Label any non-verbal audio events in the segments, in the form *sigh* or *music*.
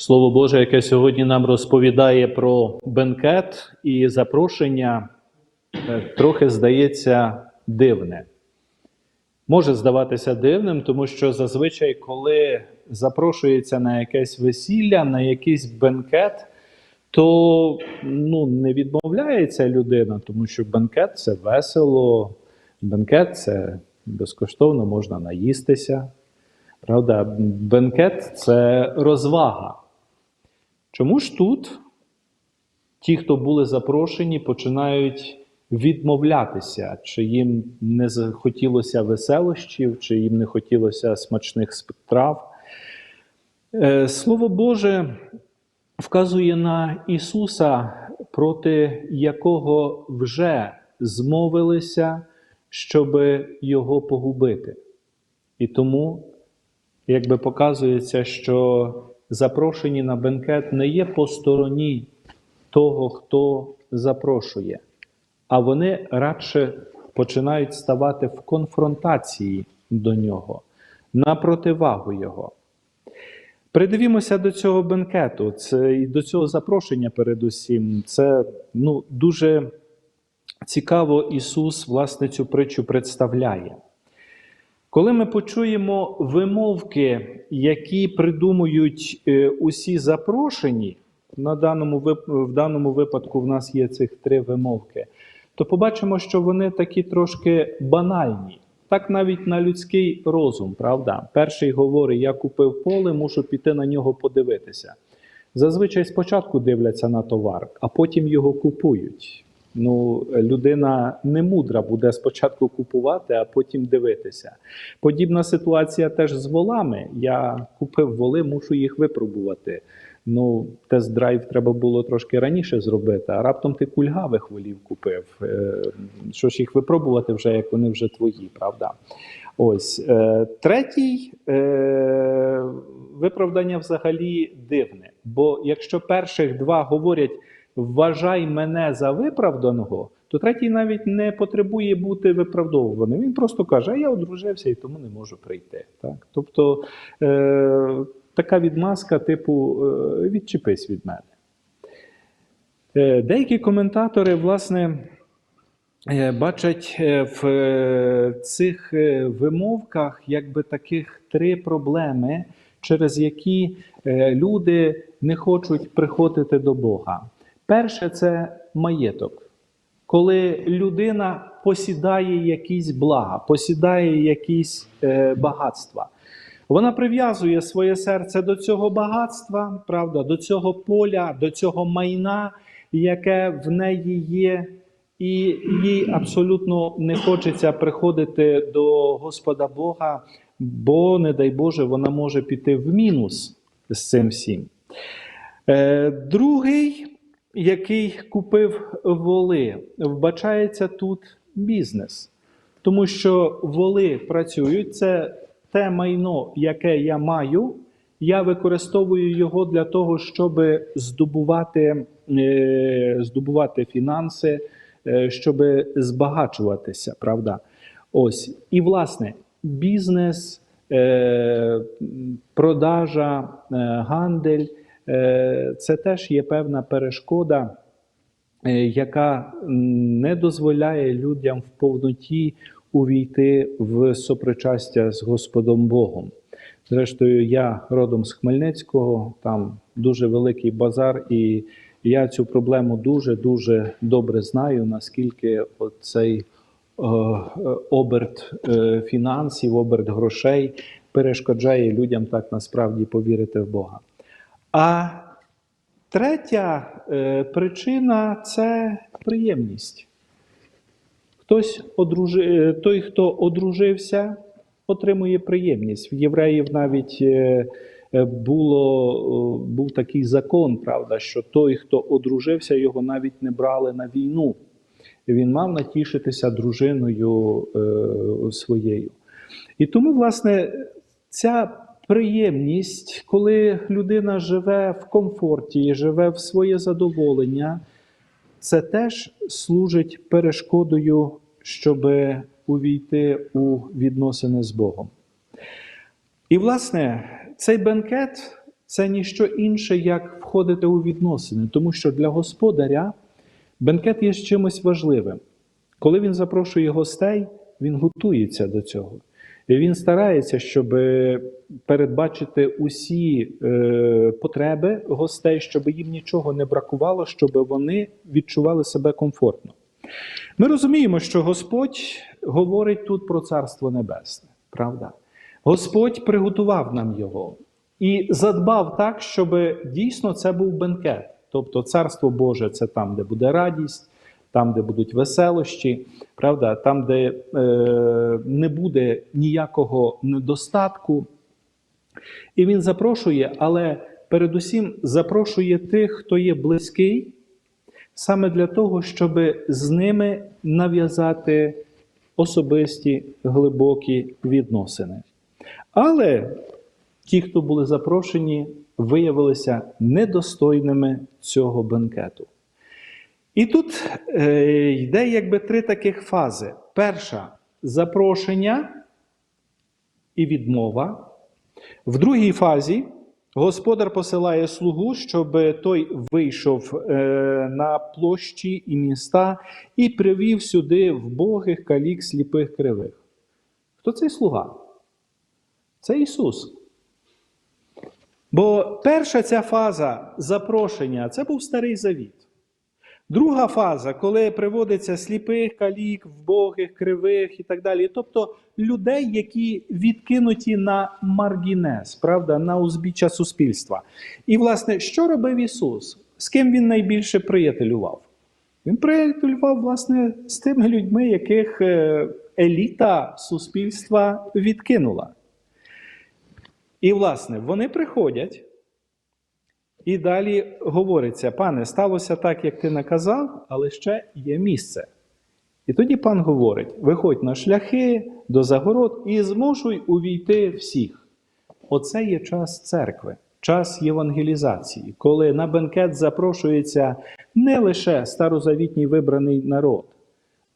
Слово Боже, яке сьогодні нам розповідає про бенкет і запрошення, е, трохи здається дивне. Може здаватися дивним, тому що зазвичай, коли запрошується на якесь весілля, на якийсь бенкет, то ну, не відмовляється людина, тому що бенкет це весело, бенкет це безкоштовно можна наїстися. Правда, бенкет це розвага. Чому ж тут ті, хто були запрошені, починають відмовлятися, чи їм не захотілося веселощів, чи їм не хотілося смачних страв? Е, Слово Боже вказує на Ісуса, проти якого вже змовилися, щоб Його погубити. І тому, якби показується, що запрошені на бенкет не є по стороні того, хто запрошує, а вони радше починають ставати в конфронтації до нього, на противагу його. Придивімося до цього бенкету, це і до цього запрошення, передусім. Це ну, дуже цікаво Ісус, власне, цю притчу представляє. Коли ми почуємо вимовки, які придумують е, усі запрошені, на даному, в даному випадку в нас є цих три вимовки, то побачимо, що вони такі трошки банальні. Так навіть на людський розум, правда? Перший говорить: я купив поле, мушу піти на нього подивитися. Зазвичай спочатку дивляться на товар, а потім його купують. Ну, людина не мудра буде спочатку купувати, а потім дивитися. Подібна ситуація теж з волами. Я купив воли, мушу їх випробувати. Ну, тест-драйв треба було трошки раніше зробити, а раптом ти кульгавих волів купив. Е, Що ж їх випробувати вже, як вони вже твої, правда? Ось. Е, Третій е, виправдання взагалі дивне. Бо якщо перших два говорять вважай мене за виправданого, то третій навіть не потребує бути виправдовуваним. Він просто каже, а я одружився і тому не можу прийти. Так? Тобто е, така відмазка, типу, е, відчепись від мене. Е, Деякі коментатори, власне, е, бачать е, в цих вимовках якби таких три проблеми, через які люди не хочуть приходити до Бога. Перше це маєток. Коли людина посідає якісь блага, посідає якісь е, багатства. Вона прив'язує своє серце до цього багатства, правда, до цього поля, до цього майна, яке в неї є, і їй абсолютно не хочеться приходити до Господа Бога, бо, не дай Боже, вона може піти в мінус з цим всім. Е, Другий, який купив воли, вбачається тут бізнес, тому що воли працюють, це те майно, яке я маю, я використовую його для того, щоб здобувати, е, здобувати фінанси, е, щоб збагачуватися, правда? Ось. І, власне, бізнес, е, продажа, гандель це теж є певна перешкода, е, яка не дозволяє людям в повноті увійти в сопричастя з Господом Богом. Зрештою, я родом з Хмельницького, там дуже великий базар, і я цю проблему дуже-дуже добре знаю, наскільки цей е, е, оберт е, фінансів, оберт грошей перешкоджає людям так насправді повірити в Бога. А третя е, причина це приємність. Хтось одружи... е, той, хто одружився, отримує приємність. В євреїв навіть е, було, був такий закон, правда, що той, хто одружився, його навіть не брали на війну. Він мав натішитися дружиною своєю. І тому, власне, ця приємність, коли людина живе в комфорті, живе в своє задоволення, це теж служить перешкодою, щоб увійти у відносини з Богом. І, власне, цей бенкет це ніщо інше, як входити у відносини, тому що для господаря бенкет є чимось важливим. Коли він запрошує гостей, він готується до цього. Він старається, щоб передбачити усі е, потреби гостей, щоб їм нічого не бракувало, щоб вони відчували себе комфортно. Ми розуміємо, що Господь говорить тут про Царство Небесне, правда? Господь приготував нам його і задбав так, щоб дійсно це був бенкет. Тобто Царство Боже це там, де буде радість, там, де будуть веселощі, правда, там, де е, не буде ніякого недостатку. І він запрошує, але передусім запрошує тих, хто є близький, саме для того, щоб з ними нав'язати особисті глибокі відносини. Але ті, хто були запрошені, виявилися недостойними цього бенкету. І тут е, йде якби три таких фази: перша запрошення і відмова. В другій фазі господар посилає слугу, щоб той вийшов е, на площі і міста і привів сюди вбогих калік сліпих кривих. Хто цей слуга? Це Ісус. Бо перша ця фаза запрошення це був старий завіт. Друга фаза, коли приводиться сліпих, калік, вбогих, кривих і так далі. Тобто людей, які відкинуті на маргінез, правда, на узбіччя суспільства. І, власне, що робив Ісус? З ким він найбільше приятелював? Він приятелював, власне, з тими людьми, яких е, еліта суспільства відкинула. І, власне, вони приходять. І далі говориться: пане, сталося так, як ти наказав, але ще є місце. І тоді пан говорить: виходь на шляхи до загород і змушуй увійти всіх. Оце є час церкви, час євангелізації, коли на бенкет запрошується не лише старозавітній вибраний народ,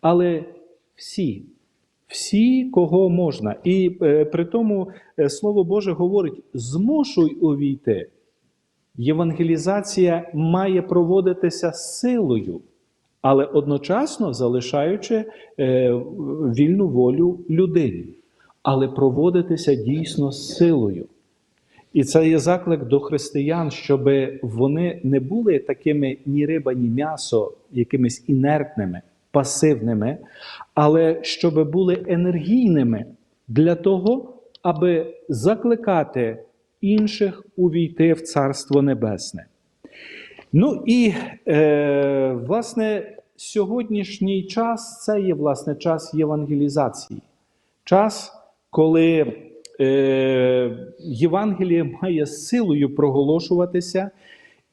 але всі. Всі, кого можна. І е, при тому е, Слово Боже говорить: змушуй увійти. Євангелізація має проводитися силою, але одночасно залишаючи е, вільну волю людині, але проводитися дійсно силою. І це є заклик до християн, щоб вони не були такими ні риба, ні м'ясо, якимись інертними, пасивними, але щоб були енергійними для того, аби закликати інших увійти в Царство Небесне. Ну і, е, власне, сьогоднішній час це є власне час євангелізації. Час, коли е, Євангеліє має силою проголошуватися.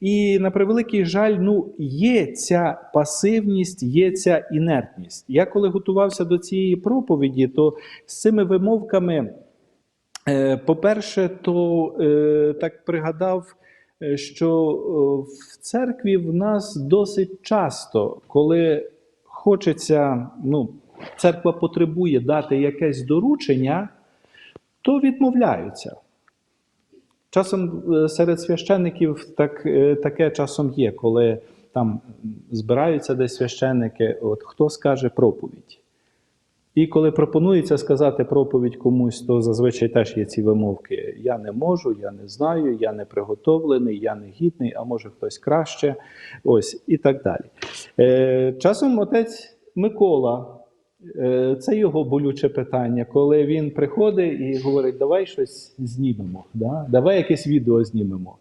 І на превеликий жаль, ну, є ця пасивність, є ця інертність. Я коли готувався до цієї проповіді, то з цими вимовками. Е, По-перше, то е, так пригадав, е, що в церкві в нас досить часто, коли хочеться, ну, церква потребує дати якесь доручення, то відмовляються. Часом серед священників так, таке часом є, коли там збираються десь священники, от хто скаже проповідь. І коли пропонується сказати проповідь комусь, то зазвичай теж є ці вимовки: я не можу, я не знаю, я не приготовлений, я не гідний, а може хтось краще. Ось і так далі. Е, Часом отець Микола, е, це його болюче питання, коли він приходить і говорить, давай щось знімемо, да? давай якесь відео знімемо.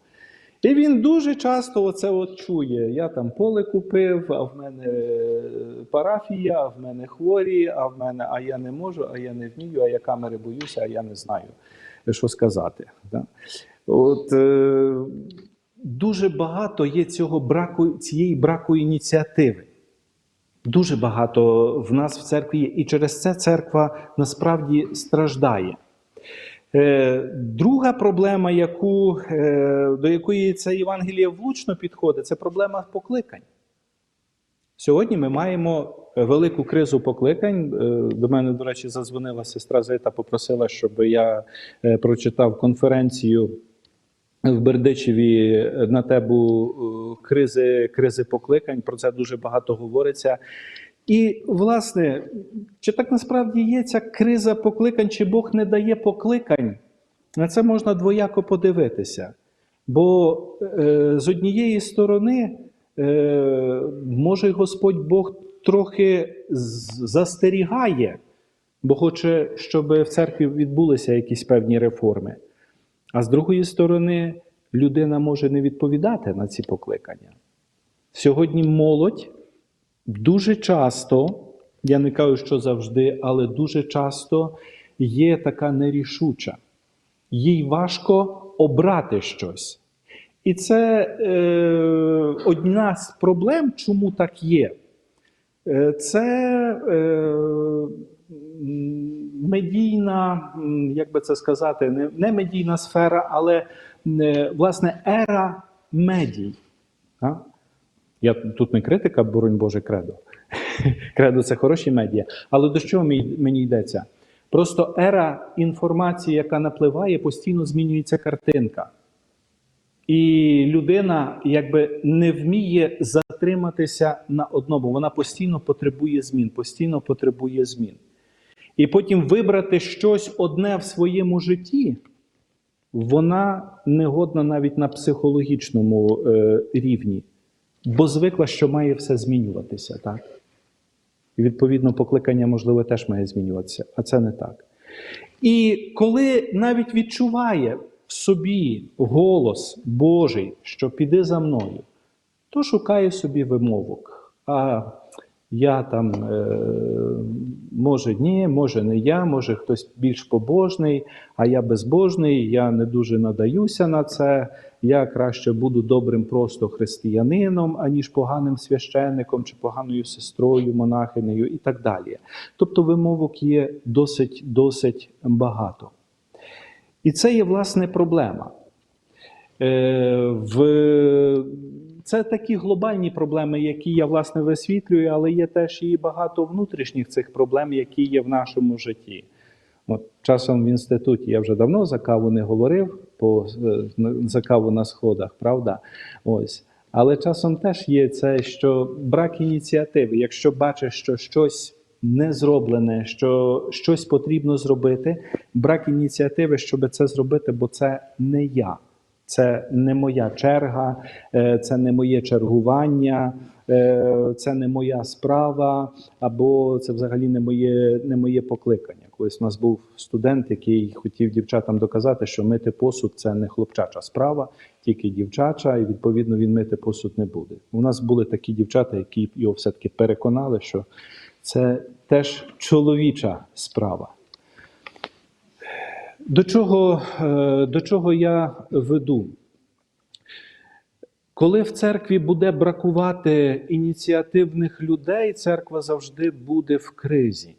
І він дуже часто оце от чує. Я там поле купив, а в мене е, парафія, а в мене хворі, а в мене, а я не можу, а я не вмію, а я камери боюся, а я не знаю, що сказати. От, е, дуже багато є цього браку, цієї браку ініціативи. Дуже багато в нас в церкві є, і через це церква насправді страждає. Е, Друга проблема, яку, е, до якої це Євангеліє влучно підходить, це проблема покликань. Сьогодні ми маємо велику кризу покликань. Е, До мене, до речі, задзвонила сестра Зита, попросила, щоб я прочитав конференцію в Бердичеві на тебу е, кризи, кризи покликань. Про це дуже багато говориться. І, власне, чи так насправді є ця криза покликань, чи Бог не дає покликань? На це можна двояко подивитися. Бо е, з однієї сторони, е, може, Господь Бог трохи застерігає, бо хоче, щоб в церкві відбулися якісь певні реформи. А з другої сторони, людина може не відповідати на ці покликання. Сьогодні молодь дуже часто, я не кажу, що завжди, але дуже часто є така нерішуча. Їй важко обрати щось. І це е, одна з проблем, чому так є. Е, Це е, медійна, як би це сказати, не, не медійна сфера, але е, власне ера медій. А? Я тут не критика, боронь Боже, кредо. *laughs* Кредо це хороші медіа. Але до чого мені йдеться? Просто ера інформації, яка напливає, постійно змінюється картинка. І людина якби не вміє затриматися на одному. Вона постійно потребує змін, постійно потребує змін. І потім вибрати щось одне в своєму житті, вона не годна навіть на психологічному е, рівні, бо звикла, що має все змінюватися. Так? І відповідно покликання, можливо, теж має змінюватися, а це не так. І коли навіть відчуває в собі голос Божий, що піди за мною, то шукає собі вимовок. А я там, е, може, ні, може не я, може хтось більш побожний, а я безбожний, я не дуже надаюся на це. Я краще буду добрим просто християнином, аніж поганим священником чи поганою сестрою, монахинею і так далі. Тобто вимовок є досить, досить багато. І це є власне проблема. Е, в... Це такі глобальні проблеми, які я власне висвітлюю, але є теж і багато внутрішніх цих проблем, які є в нашому житті. От часом в інституті я вже давно за каву не говорив по, е, за каву на сходах, правда? Ось. Але часом теж є це, що брак ініціативи. Якщо бачиш, що щось не зроблене, що щось потрібно зробити, брак ініціативи, щоб це зробити, бо це не я. Це не моя черга, е, це не моє чергування, е, це не моя справа, або це взагалі не моє, не моє покликання. Колись у нас був студент, який хотів дівчатам доказати, що мити посуд це не хлопчача справа, тільки дівчача, і відповідно він мити посуд не буде. У нас були такі дівчата, які його все-таки переконали, що це теж чоловіча справа. До чого, е, до чого я веду? Коли в церкві буде бракувати ініціативних людей, церква завжди буде в кризі.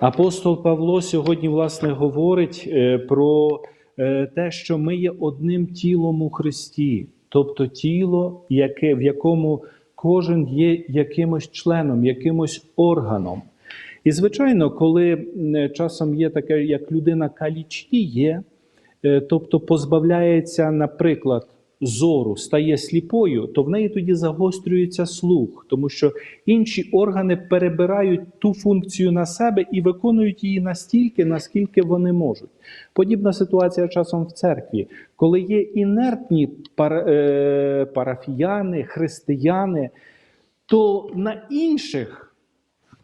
Апостол Павло сьогодні, власне, говорить е, про е, те, що ми є одним тілом у Христі, тобто тіло, яке, в якому кожен є якимось членом, якимось органом. І, звичайно, коли часом є таке, як людина калічніє, е, тобто позбавляється, наприклад, зору, стає сліпою, то в неї тоді загострюється слух, тому що інші органи перебирають ту функцію на себе і виконують її настільки, наскільки вони можуть. Подібна ситуація часом в церкві, коли є інертні е, парафіяни, християни, то на інших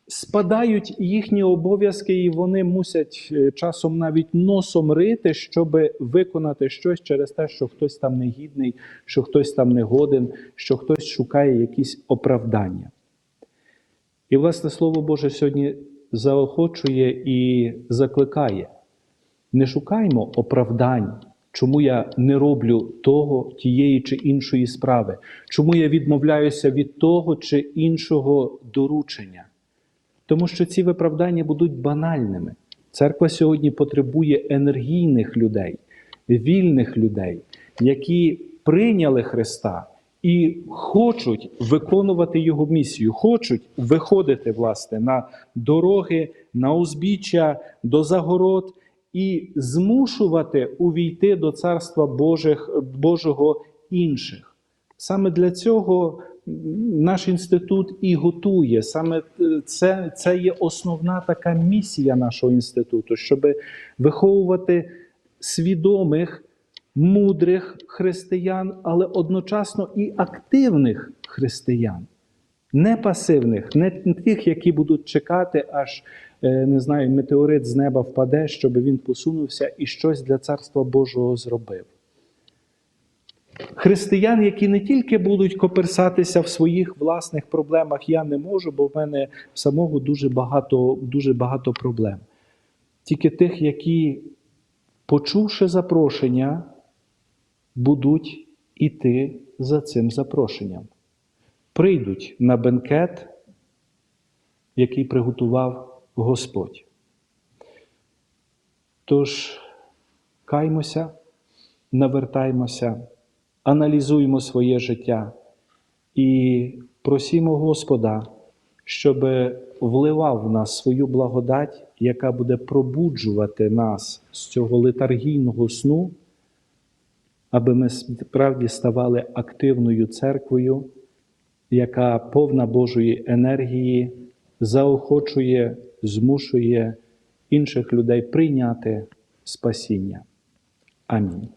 спадають їхні обов'язки, і вони мусять е, часом навіть носом рити, щоб виконати щось через те, що хтось там негідний, що хтось там негоден, що хтось шукає якісь оправдання. І, власне, Слово Боже сьогодні заохочує і закликає: не шукаймо оправдань. Чому я не роблю того, тієї чи іншої справи? Чому я відмовляюся від того чи іншого доручення? Тому що ці виправдання будуть банальними. Церква сьогодні потребує енергійних людей, вільних людей, які прийняли Христа і хочуть виконувати Його місію, хочуть виходити власне на дороги, на узбіччя, до загород і змушувати увійти до Царства Божих, Божого інших. Саме для цього наш інститут і готує. Саме е, це, це є основна така місія нашого інституту, щоб виховувати свідомих, мудрих християн, але одночасно і активних християн. Не пасивних, не тих, які будуть чекати, аж е, не знаю, метеорит з неба впаде, щоб він посунувся і щось для Царства Божого зробив. Християн, які не тільки будуть коперсатися в своїх власних проблемах, я не можу, бо в мене самого дуже багато, дуже багато проблем. Тільки тих, які, почувши запрошення, будуть іти за цим запрошенням. Прийдуть на бенкет, який приготував Господь. Тож, каймося, навертаймося, аналізуємо своє життя і просімо Господа, щоб вливав в нас свою благодать, яка буде пробуджувати нас з цього летаргійного сну, аби ми справді ставали активною церквою, яка повна Божої енергії заохочує, змушує інших людей прийняти спасіння. Амінь.